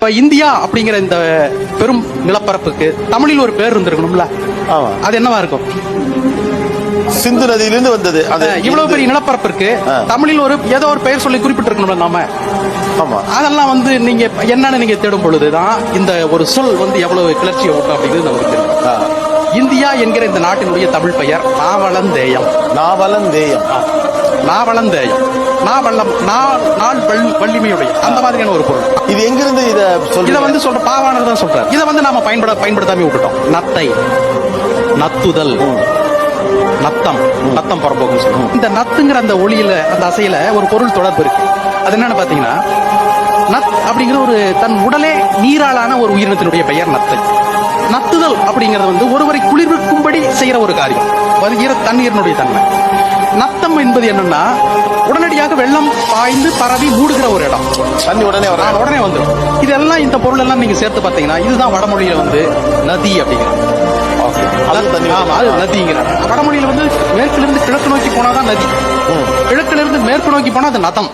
இப்ப இந்தியா அப்படிங்கிற இந்த பெரும் நிலப்பரப்புக்கு தமிழில் ஒரு பேர் இருந்திருக்கணும்ல. அது என்னவா இருக்கும்? சிந்து நதியிலிருந்து வந்தது. இவ்வளவு பெரிய நிலப்பரப்பிற்கு ஆ. தமிழில் ஒரு ஏதோ ஒரு பெயர் சொல்லி குறிப்பிட்டிருக்கணும்ல நாம. ஆமா. அதெல்லாம் வந்து நீங்க என்னன்னு நீங்க தேடும் பொழுதுதான் இந்த ஒரு சொல் வந்து எவ்வளவு கிளர்ச்சியை ஊட்டும் அப்படிங்கிறது நமக்கு தெரியும். இந்தியா என்கிற இந்த நாட்டினுடைய தமிழ் பெயர் நாவலந்தேயம். நாவலந்தேயம். நாவலந்தேயம். நாவல்லம் நா- நாள் வள்ளி வள்ளிமையுடைய. அந்த மாதிரியான ஒரு பொருள். இது எங்கிருந்து இத இத சொல்ல வந்து சொல்ற பாவாணர் தான் சொல்றாரு. இத வந்து நாம பயன்பட பயன்படுத்தாம விட்டுட்டோம். நத்தை. நத்துதல். நத்தம். நத்தம் புறம்போக்குன்னு சொல்லுவோம். இந்த நத்துங்கிற அந்த ஒளியில அந்த அசையில ஒரு பொருள் தொடர்பு இருக்கு. அது என்னன்னு பாத்தீங்கன்னா நத் அப்படிங்கிற ஒரு தன் உடலே நீராலான ஒரு உயிரினத்தினுடைய பெயர் நத்தை. நத்துதல் அப்படிங்கிறது வந்து ஒருவரை குளிர்விக்கும்படி செய்யற ஒரு காரியம். ஈர தண்ணீரினுடைய தன்மை. நத்தம் என்பது என்னன்னா உடனடியாக வெள்ளம் பாய்ந்து பரவி மூடுகிற ஒரு இடம். தண்ணி உடனே வர உடனே வந்துடும் இதெல்லாம் இந்த பொருள் எல்லாம் நீங்க சேர்த்து பாத்தீங்கன்னா இதுதான் வடமொழியில வந்து நதி அப்படிங்கிறது நதிங்கிறாங்க வடமொழியில வந்து மேற்குல இருந்து கிழக்கு நோக்கி போனாதான் நதி. கிழக்குல இருந்து மேற்கு நோக்கி போனா அது நதம்